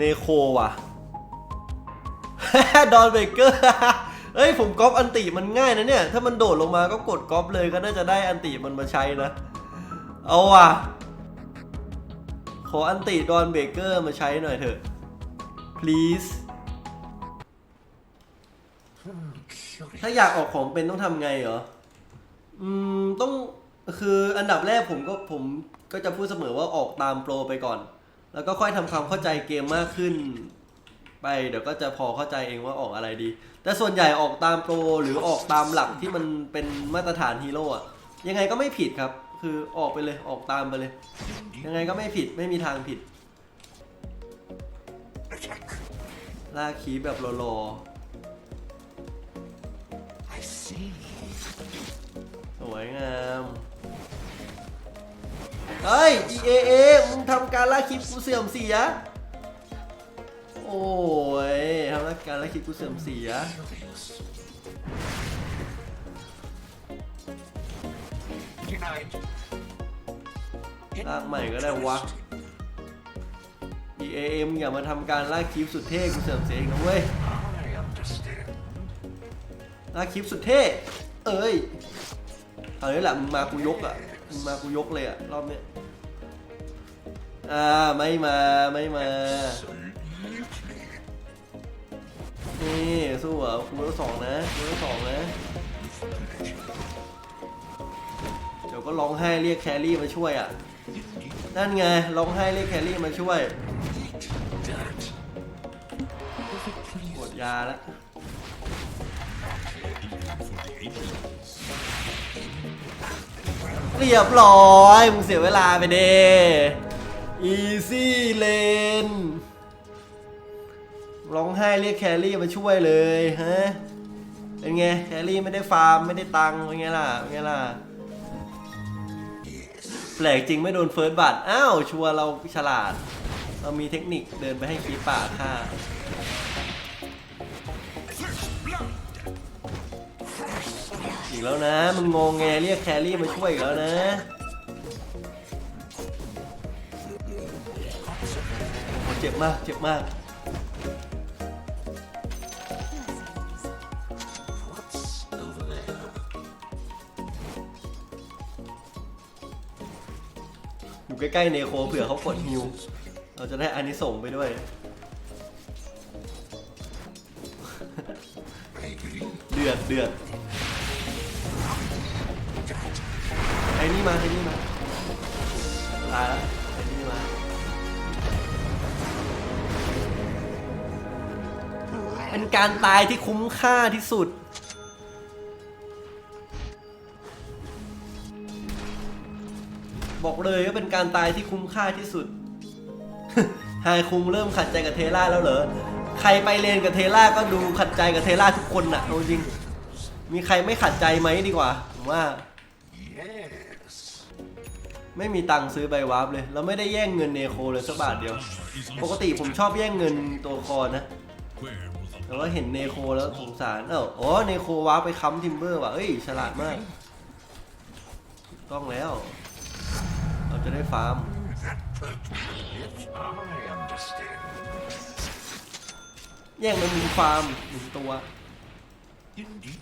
เนโคว่ะ ดอนเบเกอร์เฮ้ยผมก๊อปอันติมันง่ายนะเนี่ย ถ้ามันโดดลงมาก็กดก๊อปเลยก็น่าจะได้อันติมันมาใช้นะ เอาว่ะ ขออันติดอนเบเกอร์มาใช้หน่อยเถอะ please ถ้าอยากออกของเป็นต้องทำไงเหรอ อืม ต้อง คืออันดับแรกผมก็ผมก็จะพูดเสมอว่าออกตามโปรไปก่อน แล้วก็ค่อยทำความเข้าใจเกมมากขึ้น ไปเดี๋ยวก็จะพอเข้าใจเองว่าออกอะไรดี แต่ส่วนใหญ่ออกตามโปรหรือออกตามหลักที่มันเป็นมาตรฐานฮีโร่อะยังไงก็ไม่ผิดครับ คือออกไปเลยออกตามไปเลย ยังไงก็ไม่ผิดไม่มีทางผิดลากคีแบบรอๆสวยงาม เฮ้ย EAA มึงทำการลากคลิปกูเสื่อมเสีย โอ้ยทำการลากคลิปกูเสื่อมเสีย ลากใหม่ก็ได้วะ EAM อย่ามาทำการลากคลิปสุดเท่กูเสื่อมเสียอีกนะเว้ยลากคลิปสุดเท่ เอ้ยเอาเลยแหละมึงมากูยกอะ มึงมากูยกเลยอะรอบเนี้ยอ่าไม่มาไม่มา นี่สู้เหรอะกูเลสองนะกูเลสองนะ เดี๋ยวก็ร้องไห้เรียกแครี่มาช่วยอะ นั่นไงร้องไห้เรียกแครี่มาช่วยกดยาแล้ว เรียบร้อย มึงเสียเวลาไปเด้ easy lane ร้องไห้เรียกแครี่มาช่วยเลยฮะ เป็นไงแครี่ไม่ได้ฟาร์มไม่ได้ตังค์เป็นไงล่ะ เป็นไงล่ะ แปลกจริงไม่โดนเฟิร์สบัตอ้าว ชัวเราฉลาด เรามีเทคนิคเดินไปให้คีป่าฆ่า อีกแล้วนะ มึงงงแงเรียกแครี่มาช่วยอีกแล้วนะโอ้เจ็บมาก เจ็บมาก What's over there? อยู่ใกล้ๆเนโคเผื่อเขากดฮิว เราจะได้อานิสงส์ไปด้วย Maybe. เดือดเดือด นี่มาไอ้นี่มาตายแล้วไอ้นี่มาเป็นการตายที่คุ้มค่าที่สุด บอกเลยว่าเป็นการตายที่คุ้มค่าที่สุดไฮคุงเริ่มขัดใจกับเทล่าแล้วเหรอ ใครไปเลนกับเทล่าก็ดูขัดใจกับเทล่าทุกคนน่ะเอาจริง มีใครไม่ขัดใจไหมดีกว่า ผมว่า Yes. ไม่มีตังค์ซื้อใบวาร์ปเลยเราไม่ได้แย่งเงินเนโคเลยสักบาทเดียว ปกติผมชอบแย่งเงินตัวคอนะ แต่ว่าเห็นเนโคแล้วสงสาร เอ้าอ๋อ เนโควาร์ปไปค้ำทิมเบอร์ว่ะเอ้ย ฉลาดมาก ต้องแล้ว เราจะได้ฟาร์ม แย่งมันมีฟาร์มหนึ่งตัว Indeed.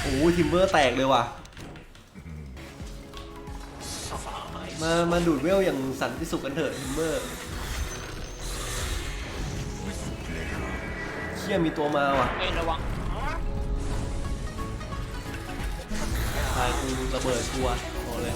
โอ้ทิมเบอร์แตกเลยว่ะ Survive. มามาดูดเวลอย่างสันติสุขกันเถอะทิมเบอร์เชี่ยมีตัวมาว่ะเอ้ยระวังตายกูระเบิดตัวโอ้เลย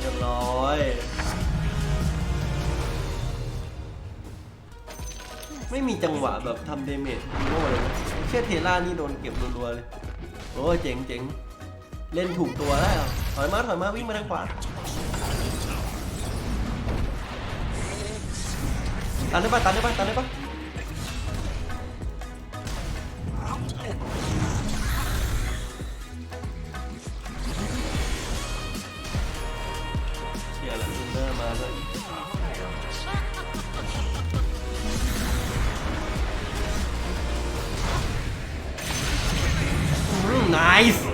เรียบร้อย ไม่มีจังหวะแบบทำเดเมจโง่เลยนะเชื่อเทล่านี่โดนเก็บรัวๆเลย โอ้เจ๋งเจ๋งเล่นถูกตัวแล้วถอยมาถอยมาวิ่งมาทางขวาตันได้ปะตันได้ปะตันได้ปะเชียร์แล้วลูเนอร์มาด้วย ส์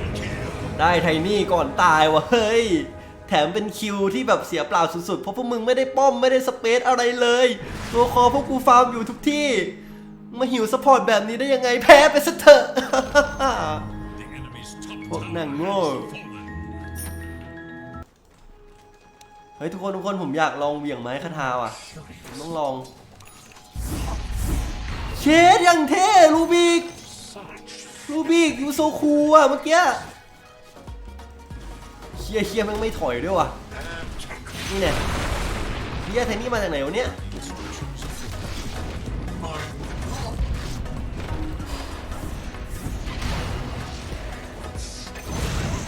ได้ไทนี่ก่อนตายวะเฮ้ย แถมเป็นคิวที่แบบเสียเปล่าสุดๆ เพราะพวกมึงไม่ได้ป้อมไม่ได้สเปซอะไรเลย ตัวคอพวกกูฟาร์มอยู่ทุกที่ มาหิวสปอร์ตแบบนี้ได้ยังไงแพ้ไปซะเถอะ The enemy's top Fuck, tower nah, has no. fallen. เฮ้ยทุกคนทุกคนผมอยากลองเหวี่ยงไม้คาทาว่ะผมต้องลอง เชดยังเท่ลูบิก ลูบิกยูโซคูอะเมื่อกี้เชียเชียมันไม่ถอยด้วยว่ะนี่แน่เฮียไทนี่มาจากไหนวะเนี่ย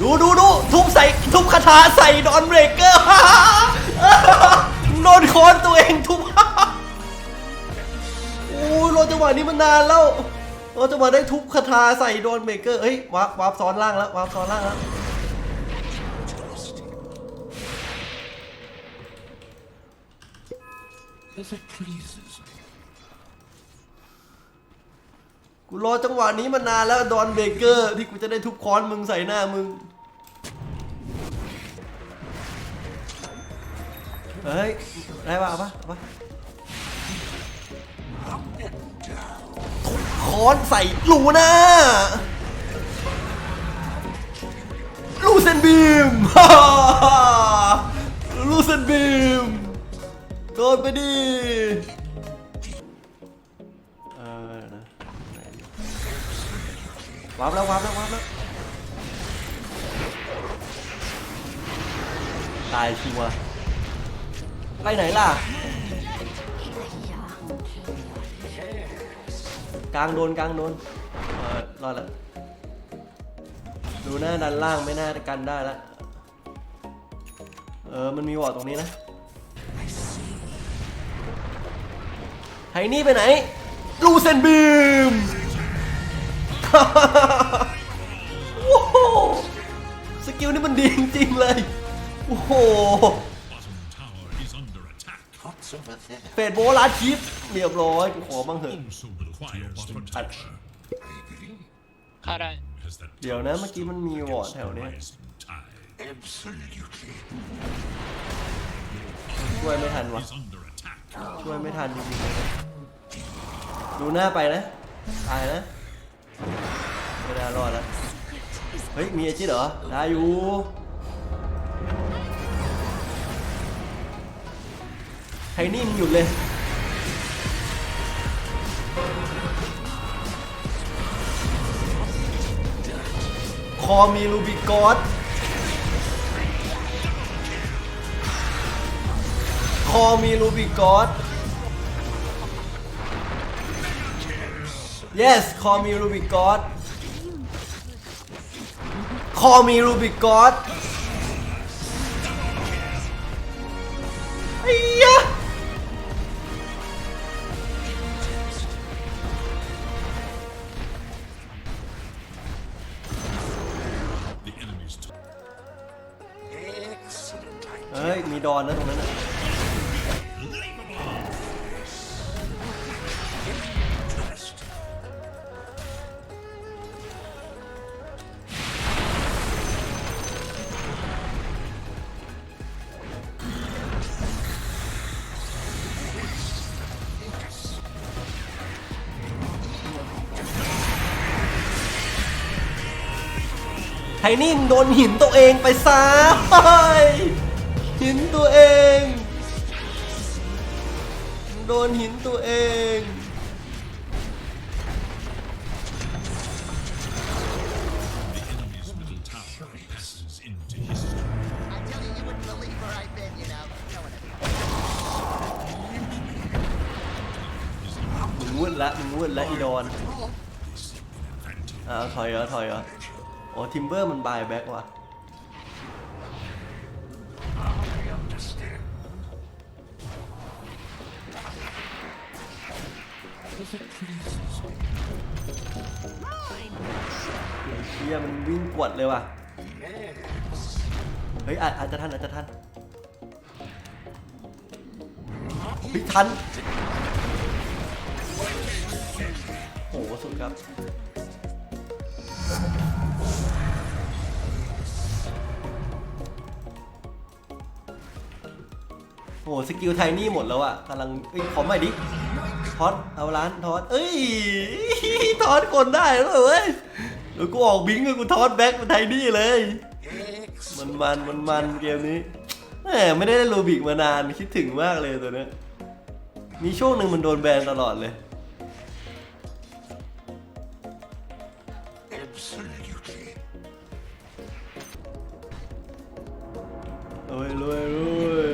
ดูดูดูทุบใส่ทุบคาถาใส่ดอนเบรกเกอร์โดนคอนตัวเองทุบโอ้ยรอจังหวะนี้มันนานแล้ว เราจะมาได้ทุบคาถาใส่โดนเบเกอร์เฮ้ยวาร์ปวาร์ปซ้อนล่างแล้ววาร์ปซ้อนล่างแล้วกูรอจังหวะนี้มานานแล้วดอนเบเกอร์ที่กูจะได้ทุบค้อนมึงใส่หน้ามึง เฮ้ย ได้ปะเอาปะเอาปะ ค้อนใส่ลูน่าลูเซนบีมลูเซนบีมโดนไปดิเออนะไหนดิวาร์ปแล้ววาร์ปแล้ววาร์ปแล้ว ตายชัวร์ไปไหนล่ะ กลางโดนกลางโดนเออรอดแล้วดูหน้าดันล่างไม่น่าจะกันได้แล้วเออมันมีวอร์ดตรงนี้นะไทนี่ไปไหนลูเซนบีมโอ้โหสกิลนี่มันดีจริงๆเลยโอ้โห Bottom tower is under attack. What's over there? เฟดโบลาชิปเรียบร้อยกูขอบ้างเถอะ Also requires protection. I agree. เข้าได้ Has that เดี๋ยวนะ เมื่อกี้มันมีวอร์ดแถวเนี้ย rising tide Absolutely. ช่วยไม่ทันวะ is under attack. ช่วยไม่ทันจริงๆเลยนะดูหน้าไปนะ ตายนะ ไม่ได้รอดแล้ว เฮ้ย มีไอจิตเหรอ ได้อยู่ไทนี่มึงหยุดเลย คอมีลูบิกอสคอมีลูบิกอส yes คอมีลูบิกอสคอมีลูบิกอส เฮ้ย มีดอนนะตรงนั้นนะไทนี่มโดนหินตัวเองไปซะินตัวเอง โดนหินตัวเองมึงวุ่นละมึงวุ่นละอีดอนอ่าถอยเหรอถอยเหรอโอ้ทิมเบอร์มันบายแบ็กว่ะ เฮียมันวิ่งกวดเลยว่ะ เฮ้ยอาจจะทันอาจจะทันเฮ้ทัน โหสุดครับ โหสกิลไทนี่หมดแล้วอะกำลังเอ้ยขอใหม่ดิ ทอดเอาร้านทอดเอ้ยทอดคนได้แล้วเหรอเว้ยเดี๋ยวกูออกบิงก์กูทอดแบ็คเป็นไทนี่เลย มันมันมันมันเกมนี้แหมไม่ได้เล่นโรบิกมานานคิดถึงมากเลยตัวเนี้ยมีช่วงหนึ่งมันโดนแบนตลอดเลยรวยรวยรวย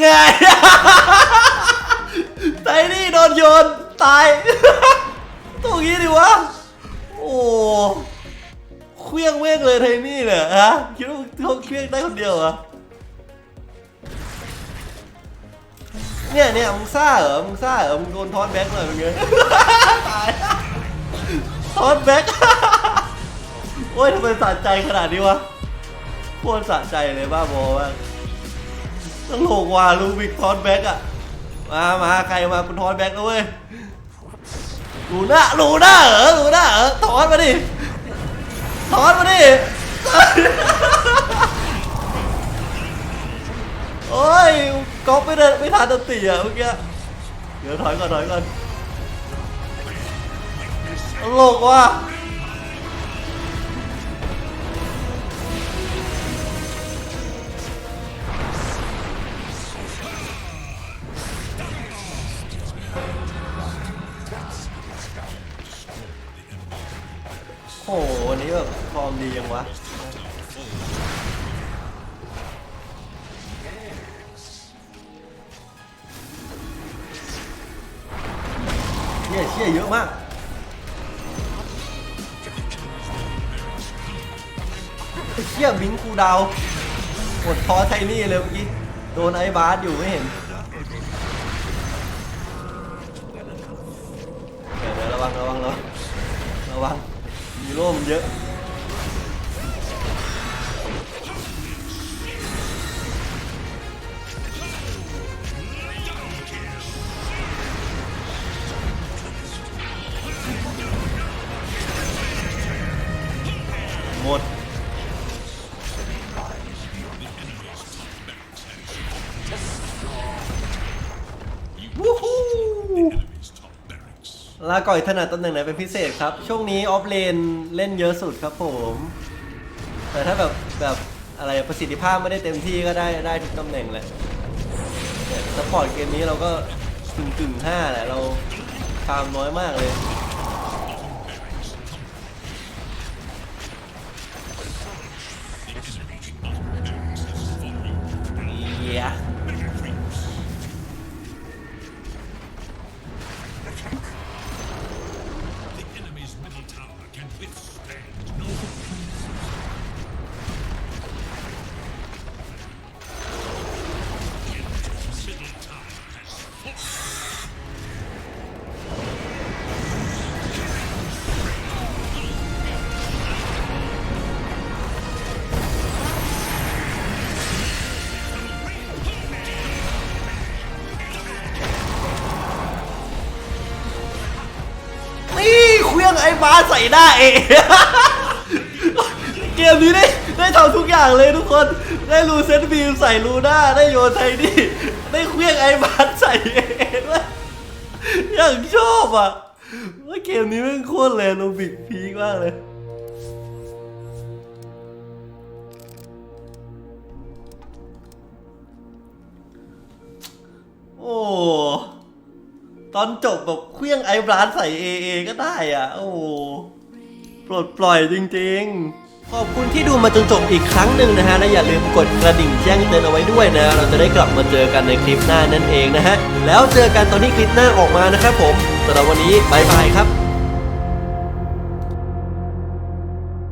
ไง ไทนี่โดนโยน ตายตรงนี้ดิวะ โอ้เคลี้ยงเว้งเลยไทนี่เนี่ยฮะคิดว่าเขาเคลี้ยงได้คนเดียวเหรอเนี่ยเนี่ยมึงซ่าเหรอมึงซ่าเหรอมึงโดนทอนแบ็คเลยมึงไงตายทอนแบ็คโอ้ยทำไมสะใจขนาดนี้วะโคตรสะใจเลยบ้าบอมาก ต้องโหกว่าลูบิกทอนแบ็กอะมามาใครมาคุณทอนแบ็กแล้วเว้ยลูน่าลูน่าเหรอลูน่าเหรอทอนมาดิทอนมาดิโอ้ยก๊อปไม่ได้ไม่ทันตันตีอะเมื่อกี้เดี๋ยวถอยก่อนถอยก่อนตลกว่ะ โอ้โหวันนี้แบบฟอร์มดียังวะเชี่ยเชี่ยเยอะมากเชี่ยบิงคูดาวกดทอไทนี่เลยเมื่อกี้ โดนไอ้บาสอยู่ไม่เห็นเดี๋ยวเดี๋ยวระวังระวังระวังระวัง มีร่ ลาก่อยถนัดตำแหน่งไหนเป็นพิเศษครับ ช่วงนี้ออฟเลนเล่นเยอะสุดครับผม แต่ถ้าแบบแบบอะไรประสิทธิภาพไม่ได้เต็มที่ก็ได้ได้ทุกตำแหน่งแหละเนี่ยสปอร์ตเกมนี้เราก็กึ่งกึ่งห้าแหละ เราทำน้อยมากเลยเองไอ้บาสใส่หน้าเองเกมนี้ได้ได้ทำทุกอย่างเลยทุกคน ได้รูเซนบีมใส่ลูน่าได้โยนไทนี่ ได้เครื่องไอ้บาสใส่เองด้วยอย่างชอบอะว่าเกมนี้แม่งโคตรแรงโนบิกพีคมากเลยโอ้ ตอนจบแบบเครื่องไอ้บรานใส่เอเอก็ได้อะ โอ้โหปลดปล่อยจริง ๆ ขอบคุณที่ดูมาจนจบอีกครั้งหนึ่งนะฮะ และอย่าลืมกดกระดิ่งแจ้งเตือนเอาไว้ด้วยนะ เราจะได้กลับมาเจอกันในคลิปหน้านั่นเองนะฮะ แล้วเจอกันตอนที่คลิปหน้าออกมานะครับผมสำหรับวันนี้บายบายครับ